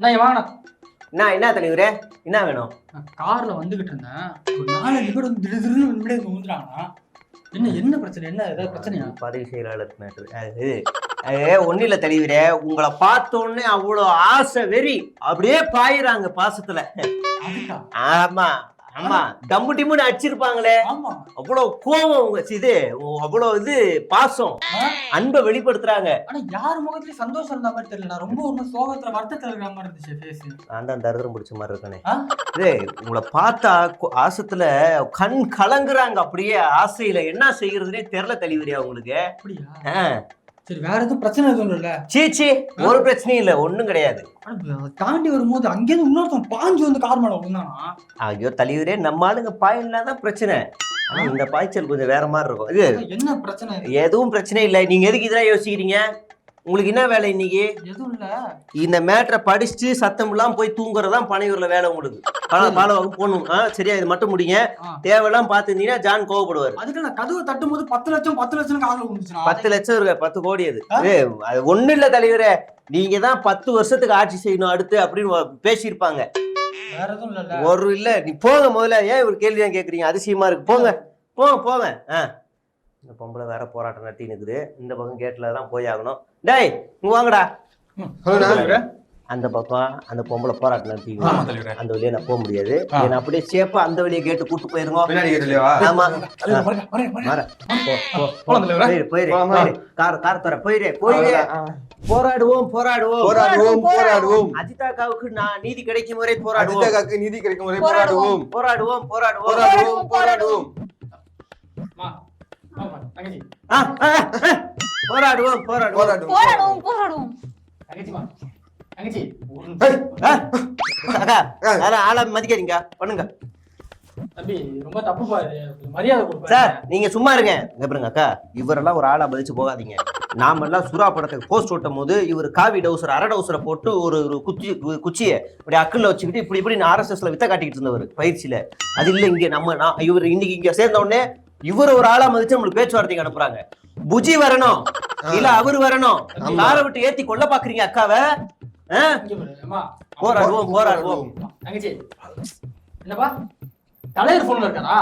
இங்க வாங்கண்ணா. என்ன என்ன தலைவரே என்ன வேணும்? நான் கார்ல வந்துகிட்டு இருந்தேன். ஒரு பேர் வந்து திடீர் திடீர்னு முன்னாடி என்ன என்ன பிரச்சனை? என்ன ஏதாவது பிரச்சனையா? பதவி செயலாளர் அது அது ஒன்றும் இல்லை தலைவரே உங்களை பார்த்த உடனே அவ்வளோ ஆசை வெறி அப்படியே பாயிறாங்க பாசத்துல. ஆமா. ஆமா டம்மு டிம்முன்னு அடிச்சிருப்பாங்களே. ஆமா. அவ்வளோ கோவம் உங்க இது அவ்வளோ இது பாசம்? அன்பை வெளிப்படுத்துறாங்க. ஆனா யார் முகத்துலயும் சந்தோஷம் இருந்த மாதிரி தெரியல. ரொம்ப மாதிரி சோகத்துல வருத்தத்துல இருக்கிற மாதிரி இருந்துச்சு ஃபேஸ் நான் தான் தரித்திரம் பிடிச்ச மாதிரி இருக்கனே. உங்களை பார்த்தா ஆசத்துல கண் கலங்குறாங்க அப்படியே ஆசையில என்ன செய்யறதுனே தெரியல தலைவரியா உங்களுக்கு. அப்படியா. சரி வேற எதுவும் பிரச்சனை எதுவும் இல்ல சீ சீ ஒரு பிரச்சனையும் இல்லை ஒன்றும் கிடையாது. தாண்டி வரும்போது அங்கேயிருந்து இன்னொருத்தன் பாஞ்சு வந்து கார் மேல விழுந்தானா? ஐயோ தலைவரே நம்ம ஆளுங்க பாயினா தான் பிரச்சனை. ஆனா இந்த பாய்ச்சல் கொஞ்சம் வேற மாதிரி இருக்கும். இது என்ன பிரச்சனை? எதுவும் பிரச்சனை இல்லை. நீங்க எதுக்கு இதெல்லாம் யோசிக்கிறீங்க? உங்களுக்கு என்ன வேலை இன்னைக்கு? எதுவும் இல்ல. இந்த மேட்டரை படிச்சுட்டு சத்தம் இல்லாம போய் தூங்குறதுதான் பனையூர்ல வேலை உங்களுக்கு. பால வகுப்பு போகணும் ஆ சரியா இது மட்டும் முடிங்க. தேவையெல்லாம் பார்த்துருந்தீங்கன்னா ஜான் கோவப்படுவார். அதுக்கு நான் கதவை தட்டும் போது பத்து லட்சம் பத்து லட்சம் காதுல பத்து லட்சம் இருக்கு? பத்து கோடி அது. அது ஒண்ணு இல்ல தலைவரே. நீங்க தான் பத்து வருஷத்துக்கு ஆட்சி செய்யணும் அடுத்து அப்படின்னு பேசியிருப்பாங்க. ஒரு இல்ல நீ போங்க முதல்ல. ஏன் ஒரு கேள்வி தான் கேக்குறீங்க? அதிசயமா இருக்கு. போங்க. போங்க போங்க. ஆ. இந்த பொம்பளை வேற போராட்டம் நடத்தி நிக்குது. இந்த பக்கம் கேட்ல தான் போய் ஆகணும். டேய் இங்க வாங்கடா. அந்த பக்கம் அந்த பொம்பளை போராட்டம் நடத்தி. அந்த வழியா நான் போக முடியாது. என்ன அப்படியே சேப்பா அந்த வழியை கேட்டு கூட்டு போயிருங்க. ஆமா. மாற. போயிரு, போயிரு. கார் கார் தர போயிரு போயிரு. போராடுவோம் போராடுவோம். போராடுவோம் போராடுவோம் அஜிதாக்காவுக்கு நான் நீதி கிடைக்கும் வரை போராடுவோம். அஜிதாக்காக்கு நீதி கிடைக்கும் வரை போராடுவோம். போராடுவோம் போராடுவோம். போராடுவோம் போராடுவோம். போராடுவோம் போராடுவோம். போராடுவோம். போராடுவோம் ஆளா மதிக்காதீங்க பண்ணுங்க. தம்பி ரொம்ப தப்பு பாரு. மரியாதை கொடுப்பாரு. சார் நீங்க சும்மா இருங்க. பாருங்க அக்கா. இவரெல்லாம் ஒரு ஆளா பதிச்சு போகாதீங்க. நாம எல்லாம் சுறா படத்துக்கு போஸ்ட் ஓட்டும் போது இவர் காவி டவுசர் அரை டவுசரை போட்டு ஒரு குச்சி குச்சியை இப்படி அக்குள்ள வச்சுக்கிட்டு இப்படி இப்படி ஆர்எஸ்எஸ்ல வித்த காட்டிக்கிட்டு இருந்தவர் பயிற்சியில. அது இல்ல இங்க நம்ம நான் இவர் இன்னைக்கு இங்க சேர்ந்த உடனே இவர் ஒரு ஆளா மதிச்சு நம்மளுக்கு பேச்சுவார்த்தைக்கு அனுப்புறாங்க. புஜி வரணும். இல்ல அவர் வரணும். காரை விட்டு ஏத்தி கொல்ல பாக்குறீங்க அக்காவை? போராடுவோம் போராடுவோம். என்னப்பா? தலைவர் போன்ல இருக்காரா?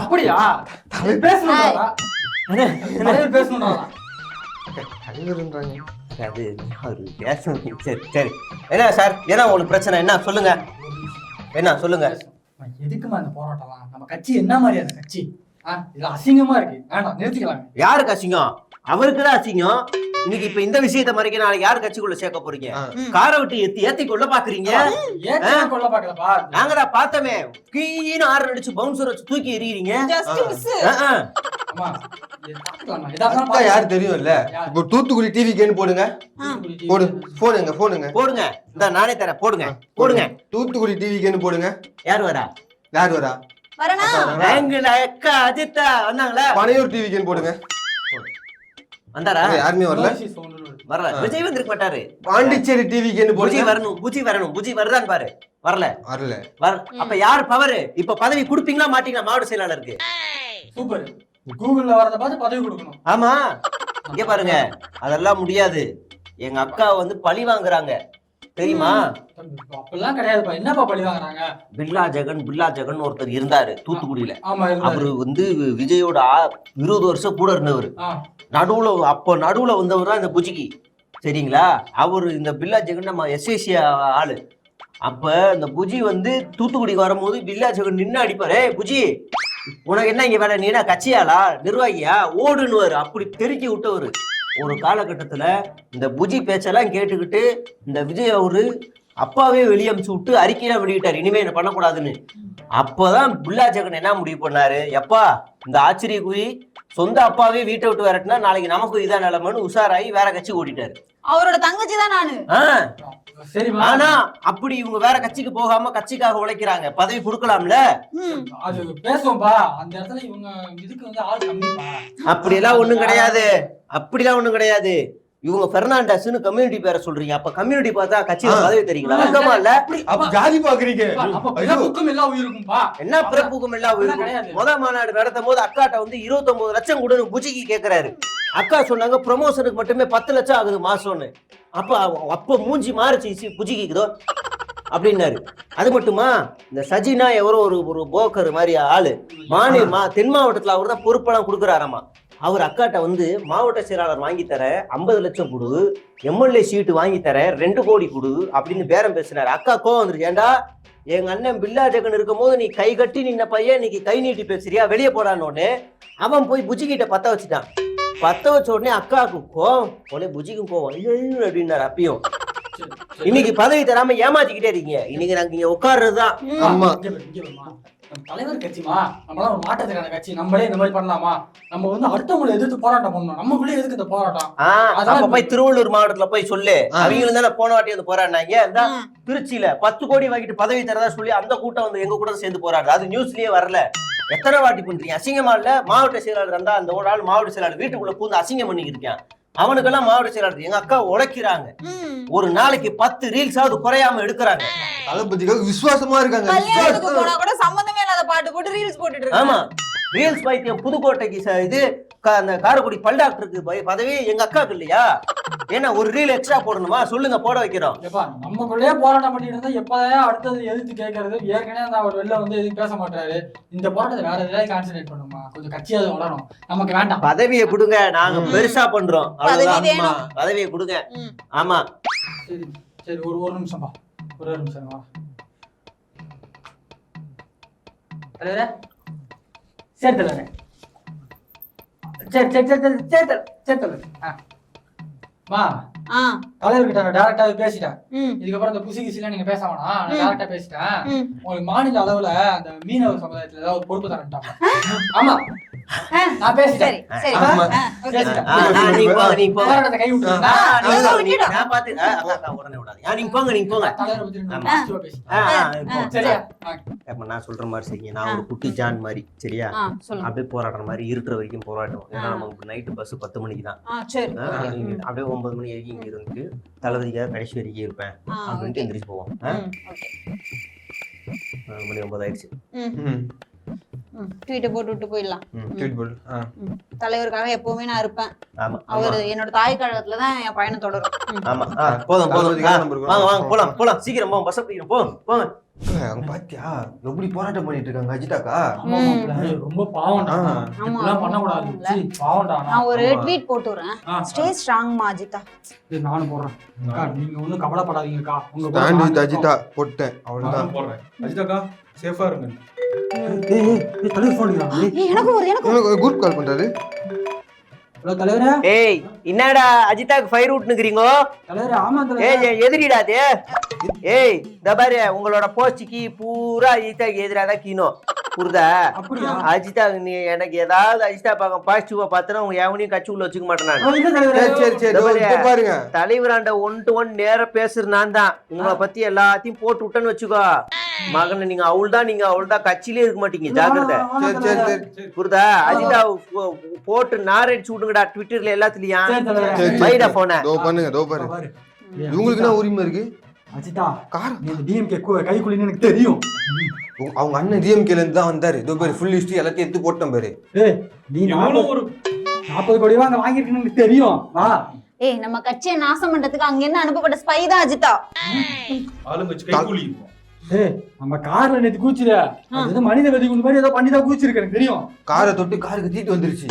அப்படியா? பேசணும்டா தலைவர் பேசணும்டா தலைவர்ன்றாங்க. அது அவரு பேசணும். சரி சரி. என்ன சார்? என்ன உங்களுக்கு பிரச்சனை? என்ன? சொல்லுங்க. என்ன? சொல்லுங்க. எதுக்குமா இந்த போராட்டம்லாம்? நம்ம கட்சி என்ன மாதிரியான கட்சி. இது அசிங்கமா இருக்கு. வேண்டாம் நிறுத்திக்கலாம் யாருக்கு அசிங்கம்? அவருக்கு தான் அசிங்கம். இன்னைக்கு இப்ப இந்த விஷயத்தை மறைக்க நாளைக்கு யார் கட்சிக்குள்ள சேர்க்க போறீங்க. காரை விட்டு ஏத்தி ஏத்தி கொள்ள பாக்குறீங்க? ஏன் கொள்ள பாக்கலப்பா. நாங்கடா பார்த்தமே. கீன்னு ஆறு அடிச்சு பவுன்சர் வச்சு தூக்கி எறிகிறீங்க யாரு தெரியும்ல? இப்போ தூத்துக்குடி டிவி கேன்னு போடுங்க? போடு போனுங்க போனுங்க போடுங்க. இந்த நானே தரேன். போடுங்க போடுங்க. தூத்துக்குடி டிவி கேன்னு போடுங்க? யார் வரா? யார் வரா? வரனா? எங்க அக்கா அஜித்தா வந்தாங்களா? பனையூர் டிவி கேன்னு போடுங்க. வந்தாரா? யாருமே வரல. வரல. விஜய் வந்திருக்க மாட்டாரு. பாண்டிச்சேரி டிவி கேன்னு புஜி வரணும் புஜி வரணும். புஜி வருதான்னு பாரு. வரல. வரல. வர அப்ப யார் பவர் இப்ப பதவி கொடுப்பீங்களா மாட்டீங்களா மாவட்ட செயலாளருக்கு? சூப்பர். கூகுள்ல வரத பார்த்து பதவி கொடுக்கணும். ஆமா. இங்க பாருங்க. அதெல்லாம் முடியாது. எங்க அக்கா வந்து பழி வாங்குறாங்க. தெரியுமா? அப்பெல்லாம் கிடையாதுப்பா. என்னப்பா பழி வாங்குறாங்க? பில்லா ஜெகன் பில்லா ஜெகன் ஒருத்தர் இருந்தாரு தூத்துக்குடியில. அவரு வந்து விஜயோட இருபது வருஷம் கூட இருந்தவர். நடுவுல அப்போ நடுவுல வந்தவர் தான் இந்த புஜிக்கு. சரிங்களா? அவர் இந்த பில்லா ஜெகன் நம்ம எஸ்எஸ்சி ஆளு. அப்ப இந்த புஜி வந்து தூத்துக்குடிக்கு வரும்போது பில்லா ஜெகன் நின்று அடிப்பாரு "ஏய் புஜி உனக்கு என்ன இங்க வேலை? நீ என்ன கட்சியாளா? நிர்வாகியா? ஓடுன்னுவாரு. அப்படி தெருக்கி விட்டவர். ஒரு காலகட்டத்துல இந்த புஜி பேச்செல்லாம் கேட்டுக்கிட்டு இந்த விஜய் அவரு அப்பாவே வெளியே அமுச்சு விட்டு அறிக்கையெல்லாம் வெளியிட்டார். இனிமே என்ன பண்ணக்கூடாதுன்னு. அப்பதான் பில்லா ஜெகன் என்ன முடிவு பண்ணாரு? எப்பா இந்த ஆச்சரிய குறி சொந்த அப்பாவே வீட்டை விட்டு விரட்டினா நாளைக்கு நமக்கு இதான் நிலைமைன்னு உஷாராகி வேற கட்சி ஓடிட்டாரு. அவரோட தங்கச்சி தான் நானு. ஆ, சரிம்மா ஆனா அப்படி இவங்க வேற கட்சிக்கு போகாம கட்சிக்காக உழைக்கிறாங்க. பதவி கொடுக்கலாம்ல. அது பேசுவோம்பா. அந்த இடத்துல இவங்க இதுக்கு வந்து ஆள் கம்மிப்பா. அப்படியெல்லாம் ஒண்ணும் கிடையாது. அப்படிலாம் ஒண்ணும் கிடையாது. இவங்க பெர்னாண்டஸ்னு கம்யூனிட்டி பேரை சொல்றீங்க. அப்ப கம்யூனிட்டி பார்த்தா கட்சியில. பதவி தெரியுங்களா? வெக்கமா இல்ல? ஜாதி பாக்குறீங்க. பிறப்புக்கும் எல்லா என்ன பிறப்புக்கும் எல்லாம் அதெல்லாம் உயிருக்கு. கிடையாது. முத மாநாடு நடத்தும் போது அக்காட்ட வந்து 29 லட்சம் கொடுன்னு புஜிக்கு கேக்குறாரு. அக்கா சொன்னாங்க ப்ரொமோஷனுக்கு மட்டுமே பத்து லட்சம் ஆகுது மாசம்னு. அப்ப அப்ப மூஞ்சி மாறுச்சு புஜிக்கிதோ அப்படின்னாரு. அது மட்டுமா? இந்த சஜினா எவரோ ஒரு ஒரு போக்கர் மாதிரி ஆளு. மாநில தென் மாவட்டத்துல அவர் தான் பொறுப்பெல்லாம் கொடுக்குறாராமா? அவர் அக்காட்ட வந்து மாவட்ட செயலாளர் வாங்கி தர ஐம்பது லட்சம் கொடு எம்எல்ஏ சீட்டு வாங்கி தர ரெண்டு கோடி கொடு அப்படின்னு பேரம் பேசினாரு. அக்கா கோவம் வந்துருச்சு. ஏண்டா எங்க அண்ணன் பில்லா ஜெகன் இருக்கும்போது நீ கை கட்டி நின்ன பையன் இன்னைக்கு கை நீட்டி பேசுறியா? வெளியே போடான்னு உடனே அவன் போய் புஜிகிட்ட பத்த வச்சுட்டான். பத்த வச்ச உடனே அக்காவுக்கு கோவம். உடனே புஜிக்கும் கோவம். ஐயோ அப்படின்னாரு அப்பயும். இன்னைக்கு பதவி தராம ஏமாத்திக்கிட்டே இருக்கீங்க. இன்னைக்கு நாங்க இங்க உட்கார்றதுதான். நம்ம தலைவர் கட்சிமா? நம்மளாம் ஒரு மாற்றத்துக்கான கட்சி. நம்மளே இந்த மாதிரி பண்ணலாமா? நம்ம வந்து அடுத்தவங்களை எதிர்த்து போராட்டம் பண்ணணும். நமக்குள்ளே எதுக்கு இந்த போராட்டம்? அதான் அப்ப போய் திருவள்ளூர் மாவட்டத்துல போய் சொல்லு. அவங்களும் தானே போன வாட்டி வந்து போராடினாங்க. திருச்சியில பத்து கோடி வாங்கிட்டு பதவி தரதா சொல்லி அந்த கூட்டம் வந்து எங்க கூட சேர்ந்து போராடுது. அது நியூஸ்லயே வரல. எத்தனை வாட்டி பண்றீங்க? அசிங்கமா இல்ல? மாவட்ட செயலாளர் இருந்தா அந்த ஒரு ஆள் மாவட்ட செயலாளர் வீட்டுக்குள்ள பூந்து அசிங்கம் பண்ணிக்கிட்டு இருக்கான். அவனுக்கெல்லாம் மாவட்ட செயலாளர் எங்க அக்கா உழைக்கிறாங்க. ஒரு நாளைக்கு பத்து ரீல்ஸாவது குறையாம எடுக்கிறாங்க. தளபதிக்காக விசுவாசமா இருக்காங்க. கூட சம்பந்தமே இல்லாத பாட்டு போட்டு ரீல்ஸ் போட்டுட்டு ஆமா. ரீல்ஸ் பைத்தியம் புதுக்கோட்டைக்கு இது க- அந்த காரைக்குடி பல்டாக்டருக்கு ப- பதவி எங்க அக்காவுக்கு இல்லையா? ஏன்னா ஒரு ரீல் எக்ஸ்ட்ரா போடணுமா? சொல்லுங்க போட வைக்கிறோம். எப்பா நமக்குள்ளேயே போராட்டம் பண்ணிட்டு இருந்தா எப்பதான் அடுத்தது எதிர்த்து கேட்கறது ஏற்கனவே அந்த அவர் வெளில வந்து எதுவும் பேச மாட்டாரு. இந்த போராட்டத்தை வேற எதாவது கான்சென்ட்ரேட் பண்ணுமா? கொஞ்சம் கட்சியாவது வளரும் நமக்கு வேண்டாம். பதவியை கொடுங்க நாங்க. பெருசா பண்றோம். அவ்வளவுதான். பதவியை கொடுங்க. ஆமா. சரி சரி ஒரு ஒரு நிமிஷம் பா ஒரு ஒரு நிமிஷம் வா தலைவரே. சரி தலைவரே சரி சரி சரி சரி சரி தல- சரி தலைவர் ஆ. மா ஆ. தலைவர்கிட்ட நான் டேரக்டாவே பேசிட்டேன். இதுக்கப்புறம் இந்த குசி கிசிலாம் நீங்க பேச வேணாம். நான். டேரக்டா பேசிட்டேன். உங்களுக்கு மாநில அளவுல அந்த மீனவர் சமுதாயத்துல ஏதாவது ஒரு பொறுப்பு தரேன்ட்டாங்க. ஆமா. நான் பேசிட்டேன். நீங்க போங்க நீங்க போங்க. கை நீங்க போங்க, நீங்க-. நான் பாத்து உடனே விடாதீங்க. போங்க நீங்க போங்க. தலைவரை பத்தி. சரியா? ஆ. அப்ப நான் சொல்ற மாதிரி செய்யுங்க நான் ஒரு குட்டி ஜான் மாதிரி சரியா? அப்படியே போராடுற மாதிரி இருட்டுற வரைக்கும் போராட்டம் ஏன்னா. நமக்கு நைட்டு பஸ் பத்து மணிக்கு தான். அப்படியே ஒன்பது மணி வரைக்கும் இங்க இருந்துட்டு தளபதிக்காக கடைசி வரைக்கும் இருப்பேன். அப்படின்ட்டு எந்திரிச்சு போவோம். மணி ஒன்பது ஆயிடுச்சு. ட்வீட்டை போட்டு விட்டு போயிடலாம். தலைவருக்காக எப்பவுமே நான் இருப்பேன். ஆமா அவர் என்னோட தாய் கழகத்துல தான் என் பயணம் தொடரும். ஆமா போதும் போதும். வாங்க வாங்க போலாம் போலாம். சீக்கிரம் போங்க பஸ் பிடிக்கணும் போங்க போங்க. அங்க பாத்தியா? எப்படி போராட்டம் பண்ணிட்டு இருக்காங்க அஜிதாக்கா. ரொம்ப பாவம்டா. சீ, பாவம்டா நான். ஒரு. ட்வீட் போட்டு விடுறேன் ஆ, ஸ்டே ஸ்ட்ராங் அஜிதா. நானும் போடுறேன். அக்கா, நீங்க கவலைப்படாதீங்கக்கா. உங்க ஸ்டாண்ட் வித். அஜிதா. போட்டேன். அவ்வளவுதான். நானும் போடுறேன். அஜிதாக்கா சேஃபா இருங்க. ஏய், ஏய், ஏய், தலைவர் phone அடிக்கிறான். ஏய், ஏய், எனக்கு ஒரு எனக்கு ஒரு- குரூப் கால் பண்றாரு. ஹலோ, தலைவரே. ஏய் என்னடா அஜிதாக்கு ஃபயர் விட்டுனுக்குறீங்க தலைவரே ஆமா தலைவரே. ஏய் எதிரிடா அது? ஏய் இந்த பாரு உங்களோட போஸ்டிக்கு பூரா அஜிதாக்கு எதிராக தான் கீனோ. புரிதா? அஜிதா நீ எனக்கு ஏதாவது அஜிதா பார்க்க பாசிட்டிவா பார்த்தனா உங்க எவனையும் கட்சிக்குள்ள வச்சுக்க மாட்டேன் தலைவராண்ட ஒன் டு ஒன் நேர பேசுறது நான் தான். உங்களை பத்தி எல்லாத்தையும் போட்டு விட்டேன்னு வச்சுக்கோ. மகனை நீங்க அவள் தான் நீங்க அவள் தான் கட்சியிலே இருக்க மாட்டீங்க. ஜாக்கிரதை. ஆமா, சரி சரி தலைவரே. சரி. புரிதா? அஜிதா போட்டு நாரடிச்சு விடுங்கடா ட்விட்டர்ல எல்லாத்துலயும். வைடா போன. தோ பண்ணுங்க தோ பாரு. இவங்களுக்கு என்ன உரிமை இருக்கு? அஜிதா கார் டிஎம்கே கைக்குள்ளின்னு எனக்கு தெரியும். அவங்க அண்ணன் டிஎம்கேல இருந்து தான் வந்தாரு. இதோ பாரு ஃபுல் லிஸ்ட் எல்லாத்தையும் எடுத்து போட்டோம் பாரு. நீ ஒரு நாற்பது கோடி ரூபா அங்க வாங்கியிருக்கேன்னு எனக்கு தெரியும். வா. ஏய் நம்ம கட்சியை நாசம் பண்றதுக்கு அங்க இருந்து அனுப்பப்பட்ட ஸ்பை தான் அஜிதா? ஆளுங்க ஏய் நம்ம கார்ல நேத்து கூச்சில அது ஏதோ மனித வெதி குண்டு மாதிரி ஏதோ பண்ணி தான் கூச்சிருக்கு எனக்கு தெரியும். காரை தொட்டு காருக்கு தீட்டு வந்துருச்சு.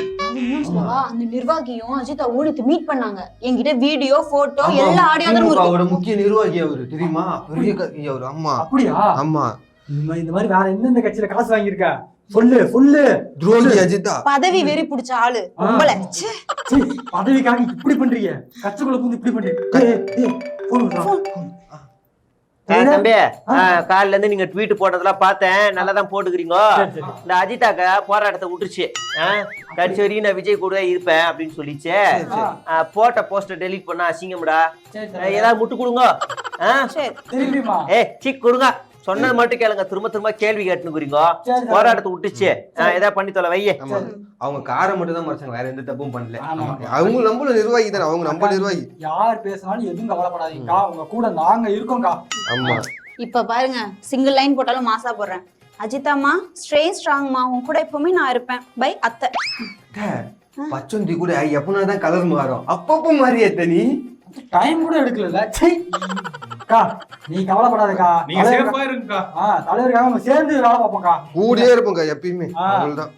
அந்த நிர்வாகியும் அஜிதா ஓடித்து மீட் பண்ணாங்க. என்கிட்ட வீடியோ போட்டோ எல்லா ஆடியோவும் திமுகவோட இருக்கு முக்கிய நிர்வாகி அவரு தெரியுமா? பெரிய அவரு ஆமா அப்படியா? ஆமா இந்த மாதிரி இந்த மாதிரி வேற எந்தெந்த கட்சியில காசு வாங்கியிருக்க? சொல்லு சொல்லு. துரோகி அஜிதா பதவி வெறி பிடிச்ச ஆளு. சீ, பதவிக்காக இப்படி பண்றீங்க. கட்சிக்குள்ள புந்து இப்படி பண்றீங்க. தம்பி காலைல இருந்து நீங்க ட்வீட் போட்டதெல்லாம் பார்த்தேன். நல்லா தான் போட்டுக்கிறீங்க. இந்த அஜிதாக்க போராட்டத்தை விட்டுருச்சு கடைசி வரைக்கும் நான் விஜய் கூட இருப்பேன் அப்படின்னு சொல்லிச்சு. போட்ட போஸ்டர் டெலீட் பண்ண அசிங்கம்டா. ஏதாவது முட்டு கொடுங்க. ஏய் சிக் கொடுங்க. சொன்னது மட்டும் கேளுங்க. திரும்ப திரும்ப கேள்வி சரி, சரி. போராட்டத்தை விட்டுச்சு. நான் ஏதாவது பண்ணி தொலை வையே. அவங்க காரை மட்டும் தான் மறைச்சாங்க. வேற எந்த தப்பும் பண்ணல. அவங்க நம்மள நிர்வாகி தானே. அவங்க நம்ம நிர்வாகி. யார் பேசினாலும் எதுவும் கவலைப்படாதீங்கக்கா உங்க கூட நாங்க இருக்கோம்க்கா. ஆமா. இப்ப பாருங்க. சிங்கிள் லைன் போட்டாலும் மாசா போடுறேன். அஜிதாமா ஸ்ட்ரே ஸ்ட்ராங்மா உன் கூட எப்பவுமே நான் இருப்பேன். பை அத்தை. பச்சொந்தி கூட எப்பனா தான் கலர் மாறும். அப்பப்போ மாறியத்த நீ. டைம் கூட எடுக்கல சை. அக்கா நீ கவலைப்படாதக்கா. நீங்க தலைவர் சேஃபா இருங்கக்கா. ஆ தலைவருக்காக நம்ம சேர்ந்து வேலை பார்ப்போம்க்கா. கூடியே இருப்போங்க எப்பயுமே. அவ்வளவுதான்.